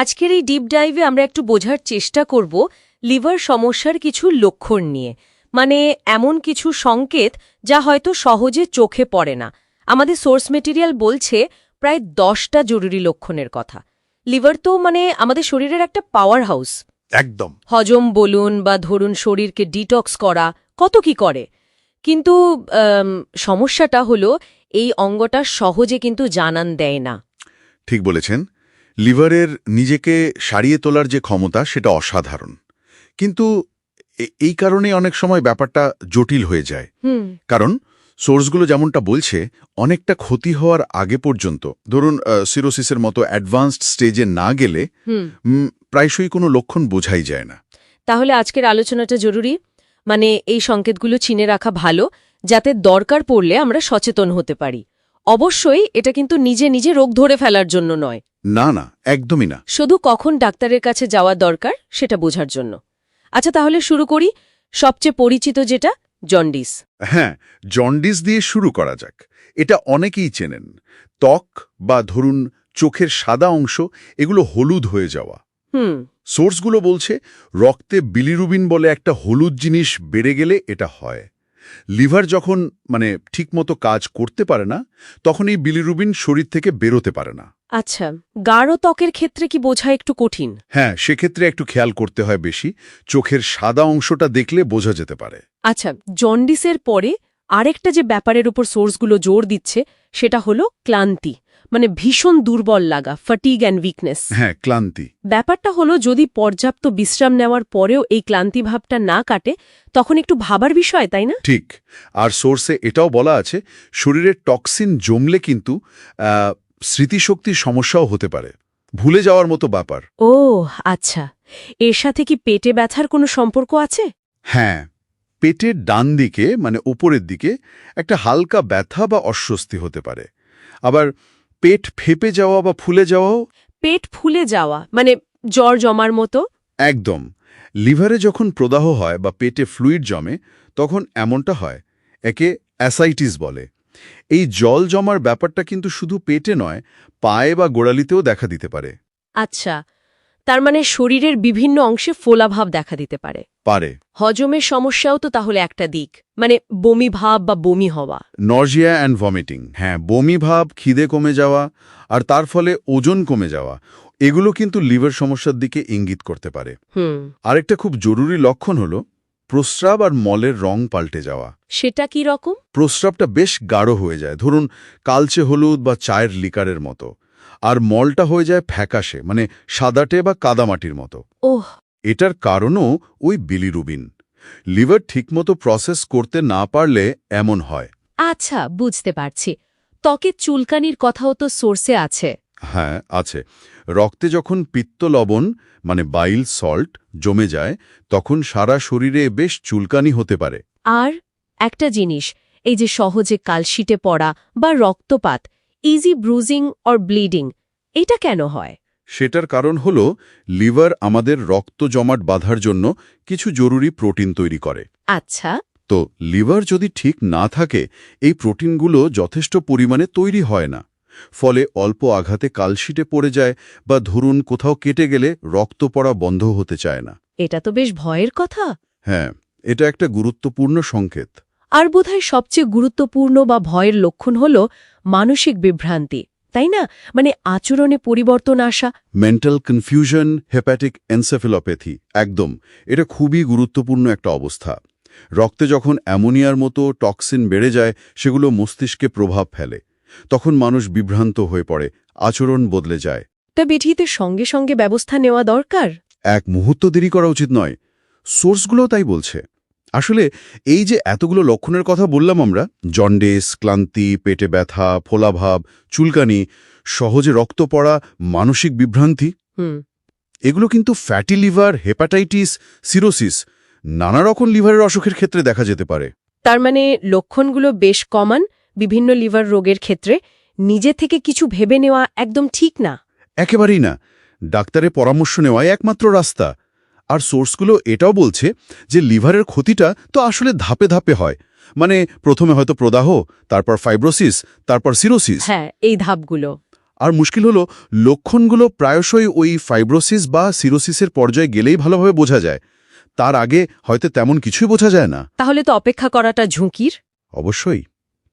আজকের এই ডিপ ডাইভে আমরা একটু বোঝার চেষ্টা করব লিভার সমস্যার কিছু লক্ষণ নিয়ে। মানে এমন কিছু সংকেত যা হয়তো সহজে চোখে পড়ে না। আমাদের সোর্স মেটেরিয়াল বলছে প্রায় দশটা জরুরি লক্ষণের কথা। লিভার তো মানে আমাদের শরীরের একটা পাওয়ার হাউস একদম। হজম বলুন বা ধরুন শরীরকে ডিটক্স করা কত কি করে। কিন্তু সমস্যাটা হলো এই অঙ্গটা সহজে কিন্তু জানান দেয় না। ঠিক বলেছেন। লিভারের নিজেকে সারিয়ে তোলার যে ক্ষমতা সেটা অসাধারণ। কিন্তু এই কারণে অনেক সময় ব্যাপারটা জটিল হয়ে যায়। কারণ সোর্সগুলো যেমনটা বলছে অনেকটা ক্ষতি হওয়ার আগে পর্যন্ত ধরুন সিরোসিসের মতো অ্যাডভান্সড স্টেজে না গেলে প্রায়শই কোনো লক্ষণ বোঝাই যায় না। তাহলে আজকের আলোচনাটা জরুরি। মানে এই সংকেতগুলো চিনে রাখা ভালো যাতে দরকার পড়লে আমরা সচেতন হতে পারি। অবশ্যই এটা কিন্তু নিজে নিজে রোগ ধরে ফেলার জন্য নয়। না না একদমই না। শুধু কখন ডাক্তারের কাছে যাওয়া দরকার সেটা বোঝার জন্য। আচ্ছা তাহলে শুরু করি। সবচেয়ে পরিচিত যেটা জন্ডিস। হ্যাঁ জন্ডিস দিয়ে শুরু করা যাক। এটা অনেকেই চেনেন। ত্বক বা ধরুন চোখের সাদা অংশ এগুলো হলুদ হয়ে যাওয়া। হুম। সোর্সগুলো বলছে রক্তে বিলিরুবিন বলে একটা হলুদ জিনিস বেড়ে গেলে এটা হয়। লিভার যখন মানে ঠিকমতো কাজ করতে পারে না তখন এই বিলিরুবিন শরীর থেকে বেরোতে পারে না। আচ্ছা গাঢ় ত্বকের ক্ষেত্রে কি বোঝা একটু কঠিন? হ্যাঁ সেক্ষেত্রে একটু খেয়াল করতে হয় বেশি। চোখের সাদা অংশটা দেখলে বোঝা যেতে পারে। আচ্ছা জন্ডিসের পরে আরেকটা যে ব্যাপারের উপর সোর্সগুলো জোর দিচ্ছে সেটা হলো ক্লান্তি। মানে ভীষণ দুর্বল লাগা ফাটিগ অ্যান্ড উইকনেস হ্যাঁ ক্লান্তি। ব্যাপারটা হলো যদি পর্যাপ্ত বিশ্রাম নেওয়ার পরেও এই ক্লান্তি ভাবটা না কাটে তখন একটু ভাবার বিষয় তাই না? ঠিক। আর সোর্সে এটাও বলা আছে শরীরের টক্সিন জমলে কিন্তু স্মৃতিশক্তির সমস্যাও হতে পারে। ভুলে যাওয়ার মতো ব্যাপার। ও আচ্ছা। এর সাথে কি পেটে ব্যথার কোনো সম্পর্ক আছে? হ্যাঁ। পেটের ডান দিকে মানে উপরের দিকে একটা হালকা ব্যথা বা অস্বস্তি হতে পারে। আবার পেট ফেপে যাওয়া বা ফুলে যাওয়াও পেট ফুলে যাওয়া মানে জ্বর জমার মতো? একদম। লিভারে যখন প্রদাহ হয় বা পেটে ফ্লুইড জমে তখন এমনটা হয় একে অ্যাসাইটিস বলে। এই জল জমার ব্যাপারটা কিন্তু শুধু পেটে নয় পায়ে বা গোড়ালিতেও দেখা দিতে পারে। আচ্ছা তার মানে শরীরের বিভিন্ন অংশে ফোলাভাব দেখা দিতে পারে। পারে। হজমের সমস্যাও তো তাহলে একটা দিক মানে বমি ভাব বা বমি হওয়া। নর্জিয়া অ্যান্ড ভমিটিং হ্যাঁ বমি ভাব খিদে কমে যাওয়া আর তার ফলে ওজন কমে যাওয়া এগুলো কিন্তু লিভার সমস্যার দিকে ইঙ্গিত করতে পারে। হুম। আরেকটা খুব জরুরি লক্ষণ হলো প্রস্রাব আর মলের রং পাল্টে যাওয়া। সেটা কি রকম? প্রস্রাবটা বেশ গাঢ় হয়ে যায়। ধরুন কালচে হলুদ বা চায়ের লিকারের মতো। আর মলটা হয়ে যায় ফ্যাকাশে মানে সাদাটে বা কাদামাটির মতো। ওহ। এটার কারণও ওই বিলিরুবিন। লিভার ঠিকমতো প্রসেস করতে না পারলে এমন হয়। আচ্ছা বুঝতে পারছি। ত্বকে চুলকানির কথাও তো সোর্সে আছে। হ্যাঁ আছে। রক্তে যখন পিত্ত লবণ মানে বাইল সল্ট জমে যায় তখন সারা শরীরে বেশ চুলকানি হতে পারে। আর একটা জিনিস এই যে সহজে কালশিটে পড়া বা রক্তপাত ইজি ব্রুজিং অর ব্লিডিং এটা কেন হয়? সেটার কারণ হল লিভার আমাদের রক্ত জমাট বাঁধার জন্য কিছু জরুরি প্রোটিন তৈরি করে। আচ্ছা। তো লিভার যদি ঠিক না থাকে এই প্রোটিনগুলো যথেষ্ট পরিমাণে তৈরি হয় না। ফলে অল্প আঘাতে কালশিটে পড়ে যায় বা ধরুন কোথাও কেটে গেলে রক্ত পড়া বন্ধ হতে চায় না। এটা তো বেশ ভয়ের কথা। হ্যাঁ এটা একটা গুরুত্বপূর্ণ সংকেত। আর বোধহয় সবচেয়ে গুরুত্বপূর্ণ বা ভয়ের লক্ষণ হল মানসিক বিভ্রান্তি তাই না? মানে আচরণে পরিবর্তন আসা। মেন্টাল কনফিউশন হেপাটিক এনসেফেলোপ্যাথি একদম। এটা খুবই গুরুত্বপূর্ণ একটা অবস্থা। রক্তে যখন অ্যামোনিয়ার মতো টক্সিন বেড়ে যায় সেগুলো মস্তিষ্কে প্রভাব ফেলে। তখন মানুষ বিভ্রান্ত হয়ে পড়ে আচরণ বদলে যায়। তা বেঠিতে সঙ্গে সঙ্গে ব্যবস্থা নেওয়া দরকার? এক মুহূর্ত দেরি করা উচিত নয়। সোর্সগুলো তাই বলছে। আসলে এই যে এতগুলো লক্ষণের কথা বললাম আমরা জন্ডিস ক্লান্তি পেটে ব্যথা ফোলাভাব চুলকানি সহজে রক্ত পড়া মানসিক বিভ্রান্তি এগুলো কিন্তু ফ্যাটি লিভার হেপাটাইটিস সিরোসিস নানা রকম লিভারের অসুখের ক্ষেত্রে দেখা যেতে পারে। তার মানে লক্ষণগুলো বেশ কমন বিভিন্ন লিভার রোগের ক্ষেত্রে নিজে থেকে কিছু ভেবে নেওয়া একদম ঠিক না? একেবারেই না। ডাক্তারের পরামর্শ নেওয়াই একমাত্র রাস্তা। আর সোর্সগুলো এটাও বলছে যে লিভারের ক্ষতিটা তো আসলে ধাপে ধাপে হয়। মানে প্রথমে হয়তো প্রদাহ তারপর ফাইব্রোসিস তারপর সিরোসিস হ্যাঁ এই ধাপগুলো। আর মুশকিল হলো লক্ষণগুলো প্রায়শই ওই ফাইব্রোসিস বা সিরোসিসের পর্যায়ে গেলেই ভালোভাবে বোঝা যায়। তার আগে হয়তো তেমন কিছুই বোঝা যায় না। তাহলে তো অপেক্ষা করাটা ঝুঁকির। অবশ্যই।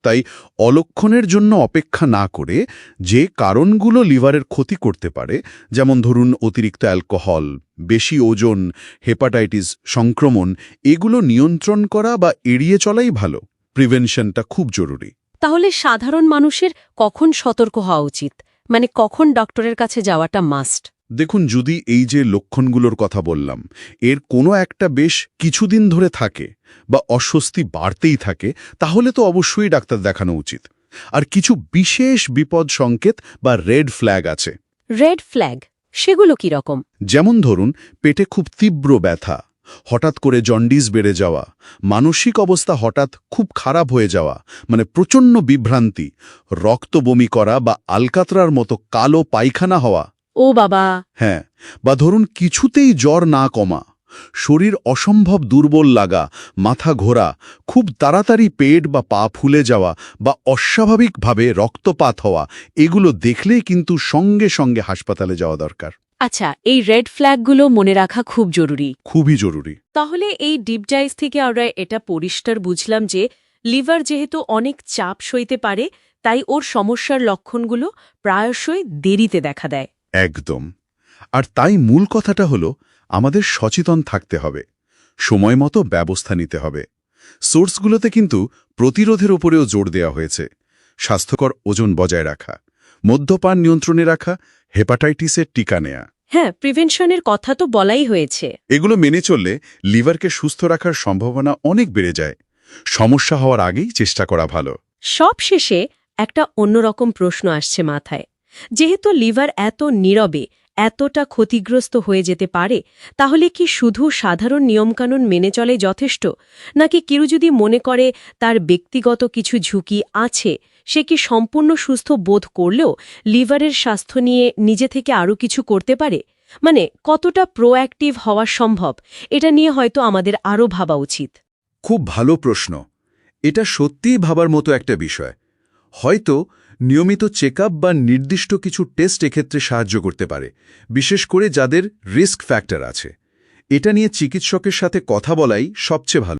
তাই অলক্ষণের জন্য অপেক্ষা না করে যে কারণগুলো লিভারের ক্ষতি করতে পারে, যেমন ধরুন অতিরিক্ত অ্যালকোহল, বেশি ওজন, হেপাটাইটিস সংক্রমণ, এগুলো নিয়ন্ত্রণ করা বা এড়িয়ে চলাই ভালো। প্রিভেনশনটা খুব জরুরি। তাহলে সাধারণ মানুষের কখন সতর্ক হওয়া উচিত? মানে কখন ডক্টরের কাছে যাওয়াটা মাস্ট? দেখুন যদি এই যে লক্ষণগুলোর কথা বললাম এর কোনো একটা বেশ কিছুদিন ধরে থাকে বা অস্বস্তি বাড়তেই থাকে তাহলে তো অবশ্যই ডাক্তার দেখানো উচিত। আর কিছু বিশেষ বিপদ সংকেত বা রেড ফ্ল্যাগ আছে। রেড ফ্ল্যাগ সেগুলো কি রকম? যেমন ধরুন পেটে খুব তীব্র ব্যথা হঠাৎ করে জন্ডিস বেড়ে যাওয়া মানসিক অবস্থা হঠাৎ খুব খারাপ হয়ে যাওয়া মানে প্রচণ্ড বিভ্রান্তি রক্ত বমি করা বা আলকাতরার মতো কালো পায়খানা হওয়া ও বাবা। হ্যাঁ বা ধরুন কিছুতেই জ্বর না কমা শরীর অসম্ভব দুর্বল লাগা মাথা ঘোরা খুব তাড়াতাড়ি পেট বা পা ফুলে যাওয়া বা অস্বাভাবিকভাবে রক্তপাত হওয়া এগুলো দেখলেই কিন্তু সঙ্গে সঙ্গে হাসপাতালে যাওয়া দরকার। আচ্ছা এই রেড ফ্ল্যাগগুলো মনে রাখা খুব জরুরি। খুবই জরুরি। তাহলে এই ডিপ ডাইস থেকে আমরা এটা পরিষ্কার বুঝলাম যে লিভার যেহেতু অনেক চাপ সইতে পারে তাই ওর সমস্যার লক্ষণগুলো প্রায়শই দেরিতে দেখা দেয়। একদম। আর তাই মূল কথাটা হলো আমাদের সচেতন থাকতে হবে। সময় মতো ব্যবস্থা নিতে হবে। সোর্সগুলোতে কিন্তু প্রতিরোধের ওপরেও জোর দেওয়া হয়েছে। স্বাস্থ্যকর ওজন বজায় রাখা মদ্যপান নিয়ন্ত্রণে রাখা হেপাটাইটিসের টিকা নেয়া। হ্যাঁ প্রিভেনশনের কথা তো বলাই হয়েছে। এগুলো মেনে চললে লিভারকে সুস্থ রাখার সম্ভাবনা অনেক বেড়ে যায়। সমস্যা হওয়ার আগেই চেষ্টা করা ভালো। সব শেষে একটা অন্যরকম প্রশ্ন আসছে মাথায়। যেহেতু লিভার এত নীরবে, এতটা ক্ষতিগ্রস্ত হয়ে যেতে পারে, তাহলে কি শুধু সাধারণ নিয়মকানুন মেনে চলে যথেষ্ট? নাকি কেউ যদি মনে করে তার ব্যক্তিগত কিছু ঝুঁকি আছে, সে কি সম্পূর্ণ সুস্থ বোধ করলেও লিভারের স্বাস্থ্য নিয়ে নিজে থেকে আরও কিছু করতে পারে? মানে কতটা প্রোঅ্যাক্টিভ হওয়া সম্ভব? এটা নিয়ে হয়তো আমাদের আরও ভাবা উচিত। খুব ভালো প্রশ্ন। এটা সত্যিই ভাবার মতো একটা বিষয়। হয়তো নিয়মিত চেক বা নির্দিষ্ট কিছু টেস্ট এক্ষেত্রে সাহায্য করতে পারে, বিশেষ করে যাদের রিস্ক ফ্যাক্টর আছে। এটা নিয়ে চিকিৎসকের সাথে কথা বলাই সবচেয়ে ভালো।